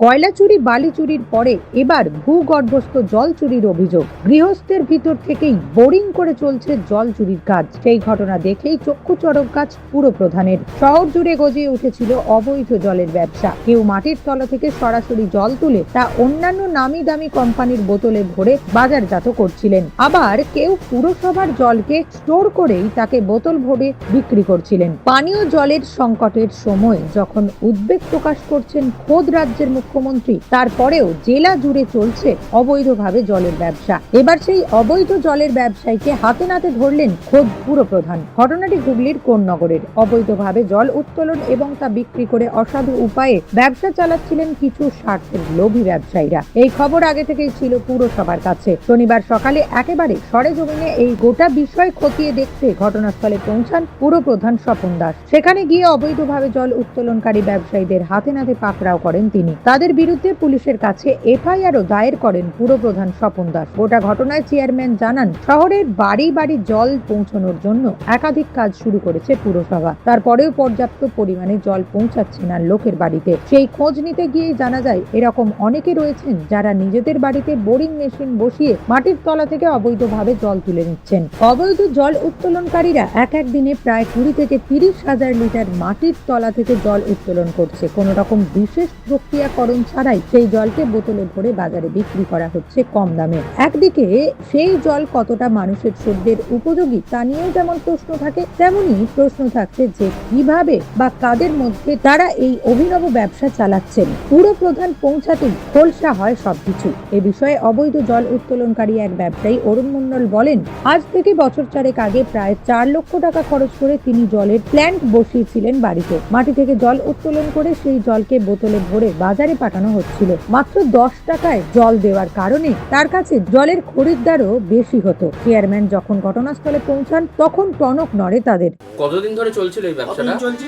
কয়লা চুরি বালি চুরির পরে এবার ভূগর্ভস্থ জল চুরির অভিযোগ। গৃহস্থের ভিতর থেকেই বোরিং করে চলছে জল চুরির কাজ। সেই ঘটনা দেখেই চক্ষু চড়ক গাছ পুরো প্রধানের। শহর জুড়ে গজিয়ে উঠেছিল অবৈধ জলের ব্যবসা। কেউ মাটির তলা থেকে সরাসরি জল তুলে তা অন্যান্য নামি দামি কোম্পানির বোতলে ভরে বাজারজাত করছিলেন। আবার কেউ পুরসভার জলকে স্টোর করেই তাকে বোতল ভরে বিক্রি করছিলেন। পানীয় জলের সংকটের সময় যখন উদ্বেগ প্রকাশ করছেন খোদ রাজ্যের মুখ্যমন্ত্রী। তারপরেও জেলা জুড়ে চলছে অবৈধভাবে জলের ব্যবসা। এবার সেই অবৈধ জলের ব্যবসায়ীকে হাতে নাতে ধরলেন খোদ পুরপ্রধান। ঘটনাটি হুগলির কোন্নগরের। অবৈধভাবে জল উত্তোলন এবং তা বিক্রি করে অসাধু উপায়ে ব্যবসা চালাচ্ছিলেন কিছু স্বার্থের লোভী ব্যবসায়ীরা। এই খবর আগে থেকেই ছিল পুরসভার কাছে। শনিবার সকালে একেবারে সরেজমিনে এই গোটা বিষয় খতিয়ে দেখতে ঘটনাস্থলে পৌঁছান পুরপ্রধান স্বপন দাস। সেখানে গিয়ে অবৈধভাবে জল উত্তোলনকারী ব্যবসায়ীদের হাতে নাতে পাকড়াও করেন তিনি। তাদের বিরুদ্ধে পুলিশের কাছে এফআইআরও দায়ের করেন পুরপ্রধান স্বপন দাস। গোটা ঘটনায় চেয়ারম্যান জানান শহরের বাড়ি বাড়ি জল পৌঁছানোর জন্য একাধিক কাজ শুরু করেছে পুরসভা। তারপরেও পর্যাপ্ত পরিমাণে জল পৌঁছাচ্ছে না লোকের বাড়িতে। সেই খোঁজ নিতে গিয়ে জানা যায়, এরকম অনেকে রয়েছেন যারা নিজেদের বাড়িতে বোরিং মেশিন বসিয়ে মাটির তলা থেকে অবৈধভাবে জল তুলে নিচ্ছেন। অবৈধ জল উত্তোলনকারীরা এক এক দিনে প্রায় কুড়ি থেকে তিরিশ হাজার লিটার মাটির তলা থেকে জল উত্তোলন করছে। কোনো রকম বিশেষ প্রক্রিয়াকরণ ছাড়াই সেই জলকে বোতলে ভরে বাজারে বিক্রি করা হচ্ছে কম দামে। একদিকে সেই জল কতটা মানুষের শরীরের উপযোগী তা নিয়েও যেমন প্রশ্ন থাকে, তেমনি প্রশ্ন থাকছে যে কীভাবে বা কাদের মধ্যে তারা এই অভিনব ব্যবসা চালাচ্ছেন। পুরো প্রধান পৌঁছাতেই খোলসা হয় সবকিছু। এ বিষয়ে অবৈধ জল উত্তোলনকারী এক ব্যবসায়ী অরুণ মন্ডল বলেন, আজ থেকে বছর চারেক আগে প্রায় চার লক্ষ টাকা খরচ করে তিনি জলের প্ল্যান্ট বসিয়েছিলেন বাড়িতে। মাটি থেকে জল উত্তোলন করে সেই জলকে বোতলে ভরে বাজারে পাঠানো হচ্ছিল। মাত্র দশ টাকায় জল দেওয়ার কারণে তার কাছে জলের খরিদ্দারও বেশি হতো। চেয়ারম্যান যখন ঘটনাস্থলে পৌঁছান তখন টনক নড়ে তাদের। কতদিন ধরে চলছিল এই ব্যবসাটা? চলছে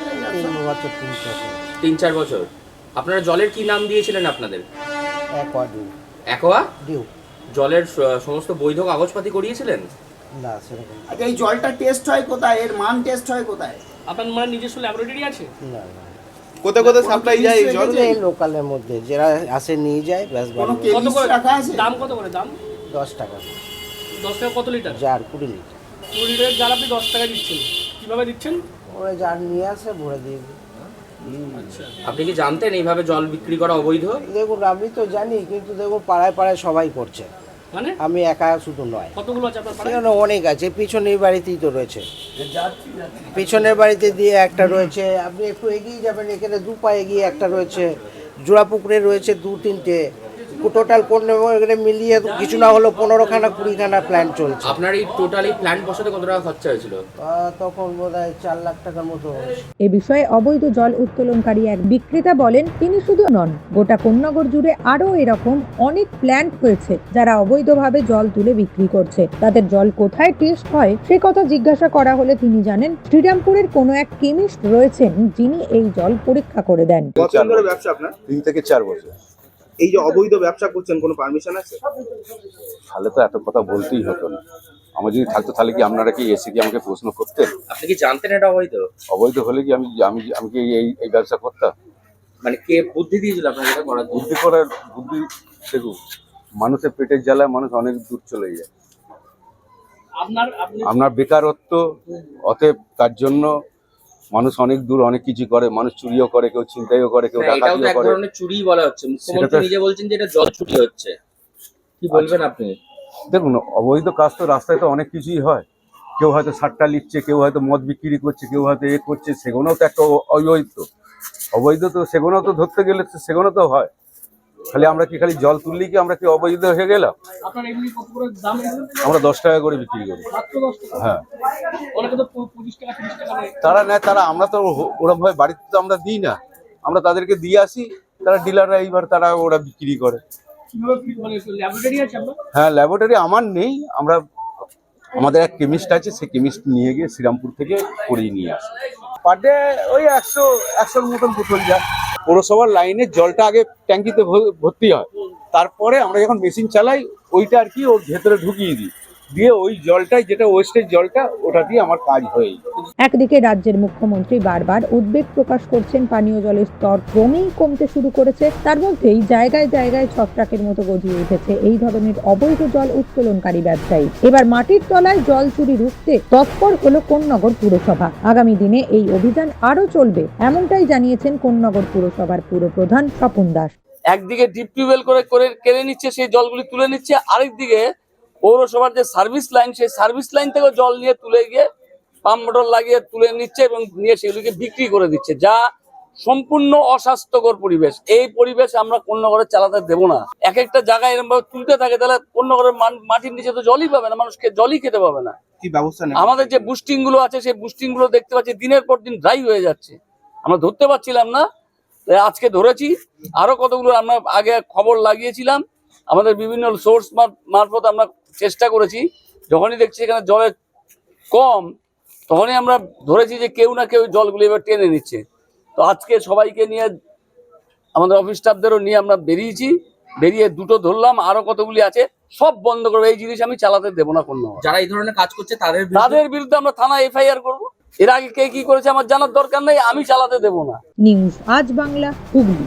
তিন চার বছর। আপনারা জলের কি নাম দিয়েছিলেন আপনাদের? একোয়া জলের সমস্ত বৈধ কাগজপাতি করিয়েছিলেন? না সেরকম আচ্ছা এই জলটা টেস্ট হয় কোথায়? এর মান টেস্ট হয় কোথায়? আপনার মানে নিজস্ব ল্যাবরেটরি আছে? না। কোথায় কোথায় সাপ্লাই যায় এই জল? এই লোকালের মধ্যে যারা আসে নিয়ে যায় ব্যাস কত করে? রাখা আছে দাম কত করে? দাম? দশ টাকা। দশ টাকা কত লিটার? জার কুড়ি লিটার। কুড়ি লিটারের জার আপনি দশ টাকা দিচ্ছেন। কীভাবে দিচ্ছেন? ওরা জার নিয়ে আসে ভরে দিয়ে আচ্ছা। আপনি কি জানতেন এইভাবে জল বিক্রি করা অবৈধ? দেখুন আমি তো জানি কিন্তু দেখুন পাড়ায় পাড়ায় সবাই করছে। মানে? আমি একা শুধু নয়। কতগুলো আছে আপনার পাড়ায়? অনেক আছে পিছনের বাড়িতেই তো রয়েছে। পিছনের বাড়িতে দিয়ে একটা রয়েছে আপনি একটু এগিয়ে যাবেন এখানে দু পা এগিয়ে একটা রয়েছে জোড়াপুকুরে রয়েছে দু তিনটে। টোটাল পনেরো এখানে মিলিয়ে কিছু না হলো পনেরোখানা কুড়িখানা প্ল্যান চলছে। আপনার এই টোটাল এই প্ল্যান্ট বসাতে কত টাকা খরচা হয়েছিল? তখন বোধ হয় চার লাখ টাকার মতো এ বিষয়ে অবৈধ জল উত্তোলনকারী এক বিক্রেতা বলেন তিনি শুধু নন গোটা কোন্নগর জুড়ে আরও এরকম অনেক প্ল্যান্ট হয়েছে যারা অবৈধভাবে জল তুলে বিক্রি করছে। তাদের জল কোথায় টেস্ট হয় সে কথা জিজ্ঞাসা করা হলে তিনি জানেন শ্রীরামপুরের কোনো এক কেমিস্ট রয়েছেন যিনি এই জল পরীক্ষা করে দেন। তিন থেকে চার বছর। এই যে অবৈধ ব্যবসা করছেন কোনো পারমিশন আছে? তাহলে তো এত কথা বলতেই হতো না। আমার যদি থাকতো তাহলে কি আপনারা কি এসে কি আমাকে প্রশ্ন করতেন? আপনি কি জানতেন এটা অবৈধ? অবৈধ হলে কি আমি আমি আমি কি এই এই ব্যবসা করতাম? মানে কে বুদ্ধি দিয়েছিল আপনাকে এটা করার বুদ্ধি করার বুদ্ধি দেখুন মানুষের পেটের জ্বালায় মানুষ অনেক দূর চলে যায়। আপনার আপনার বেকারত্ব অতএব তার জন্য মানুষ অনেক দূর অনেক কিছু করে মানুষ চুরিও করে কেউ চিন্তাইও করে কেউ ডাকাতিও করে। ধরনের চুরি বলা হচ্ছে। মুখ্যমন্ত্রী নিজে বলছেন যে এটা জল চুরি হচ্ছে। কি বলবেন আপনি? দেখুন অবৈধ কাজ তো রাস্তায় তো অনেক কিছুই হয়। কেউ হয়তো সাট্টা লিখছে কেউ হয়তো মদ বিক্রি করছে কেউ হয়তো এ করছে সেগুলোও তো একটা অবৈধ। অবৈধ তো সেগুলো তো ধরতে গেলে সেগুলো তো হয়। খালি আমরা কি খালি জল তুললেই কি আমরা কি অবৈধ হয়ে গেলাম? আপনার এগুলি কত করে দাম এগুলো? আমরা দশ টাকা করে বিক্রি করি। মাত্র দশ টাকা? হ্যাঁ। তারা নেয় তারা আমরা তো ও- ওরম ভাবে বাড়িতে তো আমরা দিই না। আমরা তাদেরকে দিয়ে আসি তারা ডিলাররা এইবার তারা ওরা বিক্রি করে। মানে হ্যাঁ ল্যাবরেটরি আমার নেই। আমরা আমাদের এক কেমিস্ট আছে সেই কেমিস্ট নিয়ে গিয়ে শ্রীরামপুর থেকে করিয়ে নিয়ে আসি। পার ডে ওই একশো একশোর মতন বোতল যায়। পৌরসভার লাইনে জলটা আগে ট্যাঙ্কিতে ভর্তি হয়। তারপরে আমরা যখন মেশিন চালাই, ওইটা আর কি ওর ভেতরে ঢুকিয়ে দিই। দিয়ে ওই জলটাই যেটা ওয়েস্টের জলটা ওটা দিয়ে আমার কাজ হয়ে একদিকে রাজ্যের মুখ্যমন্ত্রী বারবার উদ্বেগ প্রকাশ করছেন পানীয় জলের স্তর ক্রমেই কমতে শুরু করেছে তার মধ্যেই জায়গায় জায়গায় ছত্রাকের মতো গজিয়ে উঠেছে। এই ধরনের অবৈধ জল উত্তোলনকারী ব্যবসায়ী। এবার মাটির তলায় জল চুরি রুখতে তৎপর হলো কোন্নগর পুরসভা। আগামী দিনে এই অভিযান আরও চলবে এমনটাই জানিয়েছেন কোন্নগর পুরসভার পুরপ্রধান স্বপন দাস। একদিকে ডিপ টিউবওয়েল করে করে কেড়ে নিচ্ছে সেই জলগুলি তুলে নিচ্ছে আরেকদিকে পৌরসভার যে সার্ভিস লাইন সেই সার্ভিস লাইন থেকে জল নিয়ে তুলে গিয়ে পাম্প মোটর লাগিয়ে তুলে নিচ্ছে এবং নিয়ে সেগুলিকে বিক্রি করে দিচ্ছে যা সম্পূর্ণ অস্বাস্থ্যকর পরিবেশ। এই পরিবেশ আমরা কোন ঘরে চালাতে দেবো না। এক একটা জায়গায় এরকম ভাবে তুলতে থাকে তাহলে কোন ঘরের মাটির নিচে তো জলই পাবে না মানুষকে জলই খেতে পাবে না। কি ব্যবস্থা নেবেন? আমাদের যে বুস্টিংগুলো আছে সেই বুস্টিংগুলো দেখতে পাচ্ছি দিনের পর দিন ড্রাই হয়ে যাচ্ছে। আমরা ধরতে পারছিলাম না আজকে ধরেছি। আরও কতগুলো আমরা আগে খবর লাগিয়েছিলাম আমাদের বিভিন্ন সোর্স মারফত আমরা চেষ্টা করেছি। যখনই দেখছি এখানে জলের কম তখনই আমরা ধরেছি যে কেউ না কেউ জলগুলো এবার টেনে নিচ্ছে। তো আজকে সবাইকে নিয়ে আমাদের অফিস স্টাফদেরও নিয়ে আমরা বেরিয়েছি। বেরিয়ে দুটো ধরলাম আরও কতগুলি আছে সব বন্ধ করব। এই জিনিস আমি চালাতে দেবো না কোনো যারা এই ধরনের কাজ করছে তাদের তাদের বিরুদ্ধে আমরা থানা এফআইআর করব। এর আগে কে কি করেছে আমার জানার দরকার নেই আমি চালাতে দেবো না। নিউজ আজ বাংলা হুগলি।